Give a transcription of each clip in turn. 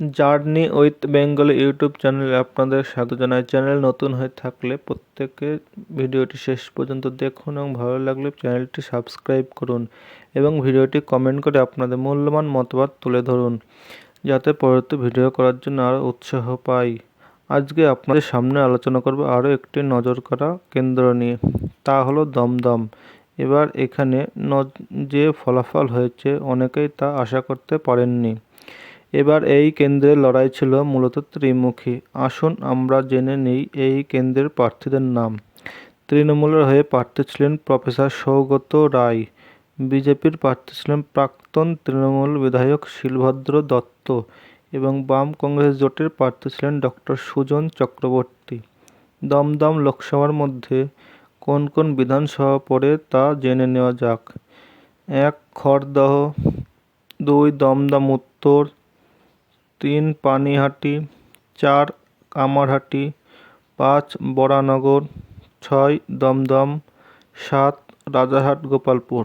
Journey with Bengali YouTube চ্যানেলে আপনাদের স্বাগত জানাই। চ্যানেল নতুন হয়ে থাকলে প্রত্যেকে ভিডিওটি শেষ পর্যন্ত দেখুন এবং ভালো লাগলে চ্যানেলটি সাবস্ক্রাইব করুন এবং ভিডিওটি কমেন্ট করে আপনাদের মূল্যবান মতামত তুলে ধরুন, যাতে পরবর্তী ভিডিও করার জন্য আরও উৎসাহ পাই। আজকে আপনাদের সামনে আলোচনা করব আরও একটি নজর করা কেন্দ্র নিয়ে, তা হলো দমদম। এবার এখানে যে ফলাফল হয়েছে, অনেকেই তা আশা করতে পারেননি। এবার এই কেন্দ্রের লড়াই ছিল মূলত ত্রিমুখী। আসুন আমরা জেনে নিই এই কেন্দ্রের প্রার্থীদের নাম। তৃণমূলের হয়ে প্রার্থী ছিলেন প্রফেসর সৌগত রায়। বিজেপির প্রার্থী ছিলেন প্রাক্তন তৃণমূল বিধায়ক শিলভদ্র দত্ত এবং বাম কংগ্রেস জোটের প্রার্থী ছিলেন ডক্টর সুজন চক্রবর্তী। দমদম লোকসভার মধ্যে কোন কোন বিধানসভা পড়ে তা জেনে নেওয়া যাক। এক খড়দহ, দুই দমদম উত্তর তিন পানিহাটি, চার কামারহাটি, পাঁচ বরানগর, ছয় দমদম, সাত রাজারহাট, গোপালপুর।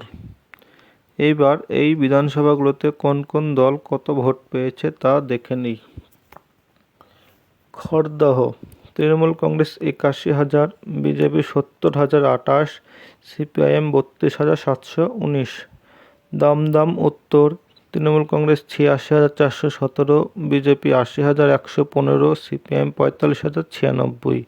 এইবার এই বিধানসভাগুলোতে কোন কোন দল কত ভোট পেয়েছে তা দেখে নিই। খড়দহ, তৃণমূল কংগ্রেস একাশি হাজার, বিজেপি সত্তর হাজার আটাশ সিপিআইএম বত্রিশ হাজার সাতশো উনিশ। দমদম উত্তর তৃণমূল কংগ্রেস ছিয়াশি হাজার চারশো সতেরো, বিজেপি আশি হাজার একশো পনেরো, সিপিএম পঁয়তাল্লিশ হাজার ছিয়ানব্বই।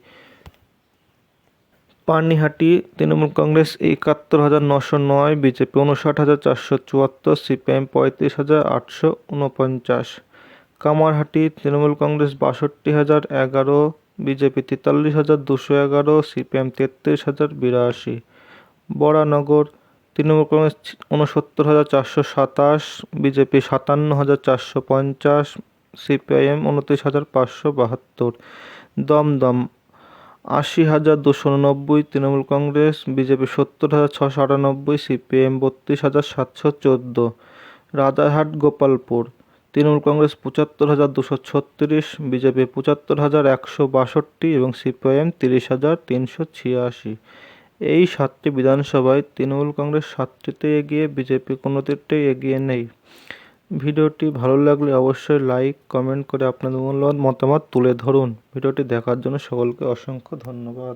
পানিহাটি, তৃণমূল কংগ্রেস একাত্তর হাজার নশো নয়, বিজেপি উনষাট হাজার চারশো চুয়াত্তর, সিপিএম পঁয়ত্রিশ হাজার আটশো উনপঞ্চাশ। কামারহাটি, তৃণমূল কংগ্রেস বাষট্টি হাজার এগারো, বিজেপি তেতাল্লিশ হাজার দুশো এগারো, সিপিএম তেত্রিশ হাজার বিরাশি। বরানগর তৃণমূল কংগ্রেস উনসত্তর হাজার চারশো সাতাশ, বিজেপি সাতান্ন হাজার চারশো পঞ্চাশ, সিপিআইএম উনত্রিশ হাজার পাঁচশো বাহাত্তর। দমদম, আশি হাজার দুশো উননব্বই তৃণমূল কংগ্রেস, বিজেপি সত্তর হাজার ছশো আটানব্বই সিপিএম বত্রিশ হাজার সাতশো চোদ্দ। রাজারহাট, গোপালপুর, তৃণমূল কংগ্রেস পঁচাত্তর হাজার দুশো ছত্রিশ, বিজেপি পঁচাত্তর হাজার একশো বাষট্টি এবং সিপিআইএম তিরিশ হাজার তিনশো ছিয়াশি। এই সাতটি বিধানসভায় তৃণমূল কংগ্রেস সাতটিতে এগিয়ে, বিজেপি কোনোটিতে এগিয়ে নেই। ভিডিওটি ভালো লাগলে অবশ্যই লাইক, কমেন্ট করে আপনাদের মূল্যবান মতামত তুলে ধরুন। ভিডিওটি দেখার জন্য সকলকে অসংখ্য ধন্যবাদ।